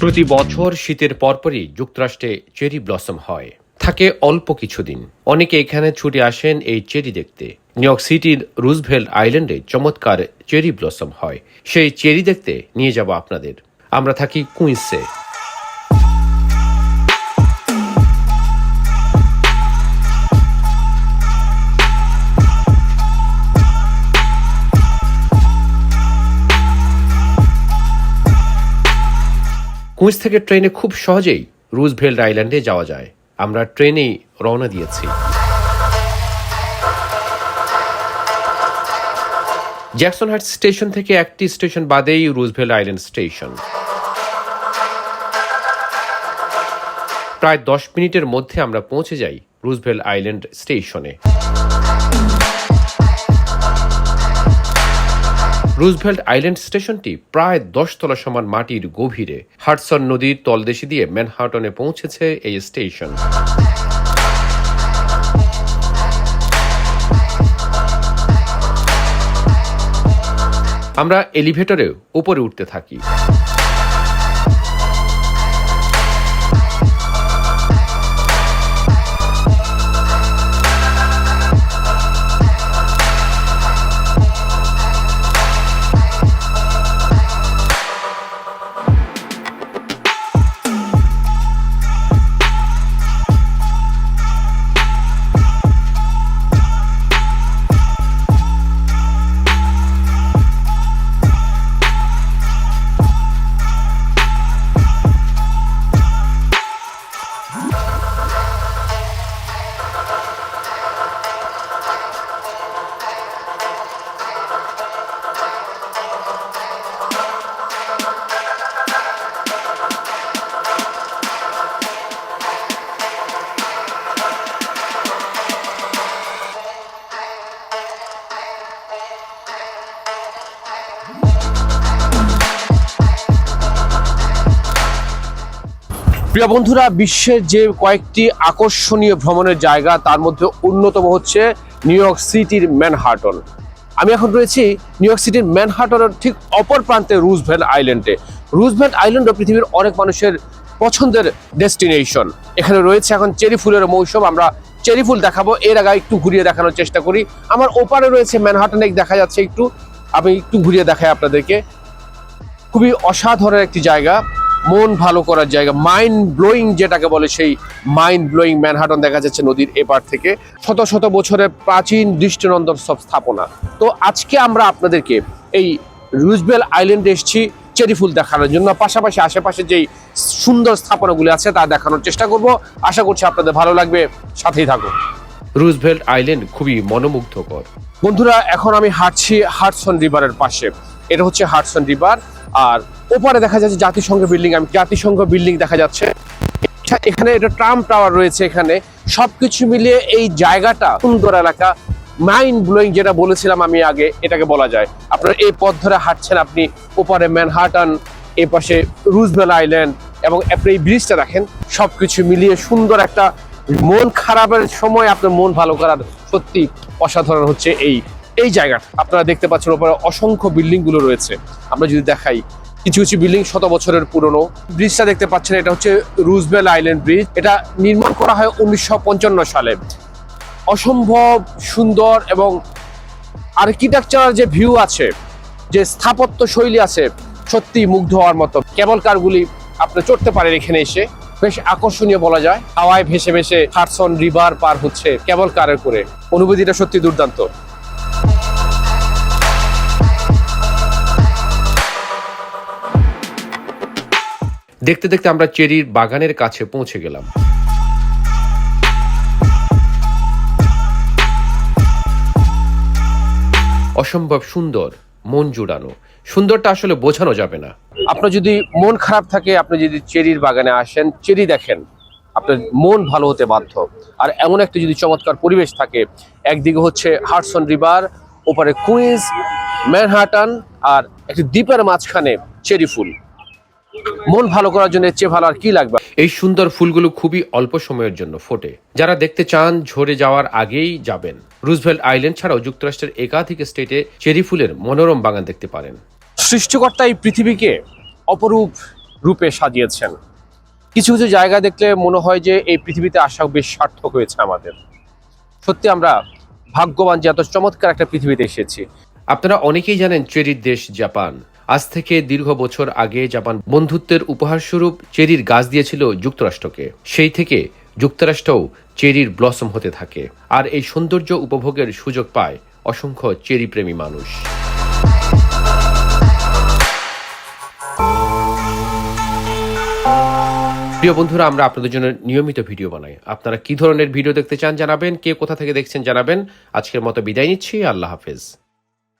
প্রতি বছর শীতের পরপরই যুক্তরাষ্ট্রে চেরি ব্লসম হয়। থাকে অল্প কিছুদিন। অনেকে এখানে ছুটে আসেন এই চেরি দেখতে। নিউ ইয়র্ক সিটির রুজভেল্ট আইল্যান্ডে চমৎকার চেরি ব্লসম হয়। সেই চেরি দেখতে নিয়ে যাব আপনাদের। আমরা থাকি কুইন্সে। কুইন্স থেকে ট্রেনে খুব সহজেই রুজভেল্ট আইল্যান্ডে যাওয়া যায়। আমরা ট্রেনেই রওনা দিয়েছি। জ্যাকসন হাট স্টেশন থেকে একটি স্টেশন বাদেই রুজভেল্ট আইল্যান্ড স্টেশন। প্রায় দশ মিনিটের মধ্যে আমরা পৌঁছে যাই রুজভেল্ট আইল্যান্ড স্টেশনে। রুজভেল্ট আইল্যান্ড স্টেশনটি প্রায় দশতলা সমান মাটির গভীরে। হার্টসন নদীর তলদেশি দিয়ে ম্যানহাটনে পৌঁছেছে এই স্টেশন। আমরা এলিভেটরে উপরে উঠতে থাকি। প্রিয় বন্ধুরা, বিশ্বের যে কয়েকটি আকর্ষণীয় ভ্রমণের জায়গা, তার মধ্যে অন্যতম হচ্ছে নিউ ইয়র্ক সিটির ম্যানহাটন। আমি এখন রয়েছি নিউ ইয়র্ক সিটির ম্যানহাটনের ঠিক অপর প্রান্তে রুজভেল্ট আইল্যান্ডে। রুজভেল্ট আইল্যান্ডও পৃথিবীর অনেক মানুষের পছন্দের ডেস্টিনেশন। এখানে রয়েছে এখন চেরি ফুলের মৌসুম, আমরা চেরি ফুল দেখাবো। এর আগে একটু ঘুরিয়ে দেখানোর চেষ্টা করি। আমার ওপারে রয়েছে ম্যানহাটনে দেখা যাচ্ছে একটু। আমি একটু ঘুরিয়ে দেখাই আপনাদেরকে। খুবই অসাধারণ একটি জায়গা। মন ভালো করার জায়গা মাইন্ড ব্লোয়িং যেটাকে বলে সেই মাইন্ড ব্লোয়িং ম্যানহাটন দেখা যাচ্ছে নদীর এপার থেকে। শত শত বছরের প্রাচীন দৃষ্টিনন্দন সব স্থাপনা। তো আজকে আমরা আপনাদেরকে এই রুজবেল আইল্যান্ডে এসেছি চেরি ফুল দেখানোর জন্য। পাশাপাশি আশেপাশে যেই সুন্দর স্থাপনাগুলি আছে তা দেখানোর চেষ্টা করব। আশা করছি আপনাদের ভালো লাগবে। সাথেই থাকুন। রুজভেল্ট আইল্যান্ড খুবই মনোমুগ্ধকর। বন্ধুরা এখন আমি হাঁটছি হার্টসন রিভারের পাশে। এটা হচ্ছে হার্টসন রিভার আর ওপারে দেখা যাচ্ছে জাতিসংঘ বিল্ডিং, আমি জাতিসংঘ বিল্ডিং দেখা যাচ্ছে। এখানে এটা ট্রাম টাওয়ার রয়েছে এখানে। সবকিছু মিলিয়ে এই জায়গাটা সুন্দর এলাকা। মাইন্ড ব্লোয়িং যেটা বলেছিলাম আমি আগে, এটাকে বলা যায়। আপনার এই পথ ধরে হাঁটছেন আপনি ওপারে ম্যানহাটন এই পাশে রুজবেল আইল্যান্ড এবং আপনি এই ব্রিজটা দেখেন, সবকিছু মিলিয়ে সুন্দর একটা মন খারাপের সময় আপনার মন ভালো করার সত্যি অসাধারণ হচ্ছে এই এই জায়গাটা। আপনারা দেখতে পাচ্ছেন ওপরে অসংখ্য বিল্ডিংগুলো রয়েছে। আমরা যদি দেখাই কিছু কিছু বিল্ডিং শত বছরের পুরনো। ব্রিজটা দেখতে পাচ্ছেন, এটা হচ্ছে রুজবেল আইল্যান্ড ব্রিজ এটা নির্মাণ করা হয় উনিশশো পঞ্চান্ন সালে। অসম্ভব সুন্দর এবং আর্কিটেকচারাল যে ভিউ আছে, যে স্থাপত্য শৈলী আছে, সত্যি মুগ্ধ হওয়ার মতো। কেবল কারগুলি আপনি চড়তে পারেন এখানে এসে। বেশ আকর্ষণীয় বলা যায়। হাওয়ায় ভেসে ভেসে হারসন রিভার পার হচ্ছে কেবল কারের করে। অনুভূতিটা সত্যি দুর্দান্ত। দেখতে দেখতে আমরা চেরির বাগানের কাছে পৌঁছে গেলাম। অসম্ভব সুন্দর, মন জুড়ানো। সুন্দরটা আসলে বোঝানো যাবে না। আপনার যদি মন খারাপ থাকে, আপনি যদি চেরির বাগানে আসেন, চেরি দেখেন, আপনার মন ভালো হতে বাধ্য। আর এমন একটা যদি চমৎকার পরিবেশ থাকে, একদিকে হচ্ছে হার্টসন রিভার, ওপারে কুইন্স, ম্যানহাটন, আর একটি দ্বীপের মাঝখানে চেরি ফুল। মন ভালো করার জন্য চেয়ে ভালো আর কি লাগবে? এই সুন্দর ফুলগুলো খুবই অল্প সময়ের জন্য ফোটে। যারা দেখতে চান, ঝরে যাওয়ার আগেই যাবেন। রুজভেল্ট আইল্যান্ড ছাড়াও যুক্তরাষ্ট্রের একাধিক স্টেটে চেরি ফুলের মনোরম বাগান দেখতে পারেন। সৃষ্টিকর্তা এই পৃথিবীকে অপরূপ রূপে সাজিয়েছেন। কিছু কিছু জায়গা দেখলে মনে হয় যে এই পৃথিবীতে আসা বেশ সার্থক হয়েছে আমাদের। সত্যি আমরা ভাগ্যবান যে এত চমৎকার একটা পৃথিবীতে এসেছি। আপনারা অনেকেই জানেন চেরির দেশ জাপান। আজ থেকে দীর্ঘ বছর আগে জাপান বন্ধুত্বের উপহারস্বরূপ চেরির গাছ দিয়েছিল যুক্তরাষ্ট্রকে। সেই থেকে যুক্তরাষ্ট্রও চেরির ব্লসম হতে থাকে। আর এই সৌন্দর্য উপভোগের সুযোগ পায় অসংখ্য চেরি প্রেমী মানুষ। প্রিয় বন্ধুরা, আমরা আপনাদের জন্য নিয়মিত ভিডিও বানাই। আপনারা কি ধরনের ভিডিও দেখতে চান জানাবেন, কে কোথা থেকে দেখছেন জানাবেন। আজকের মতো বিদায় নিচ্ছি, আল্লাহ হাফেজ।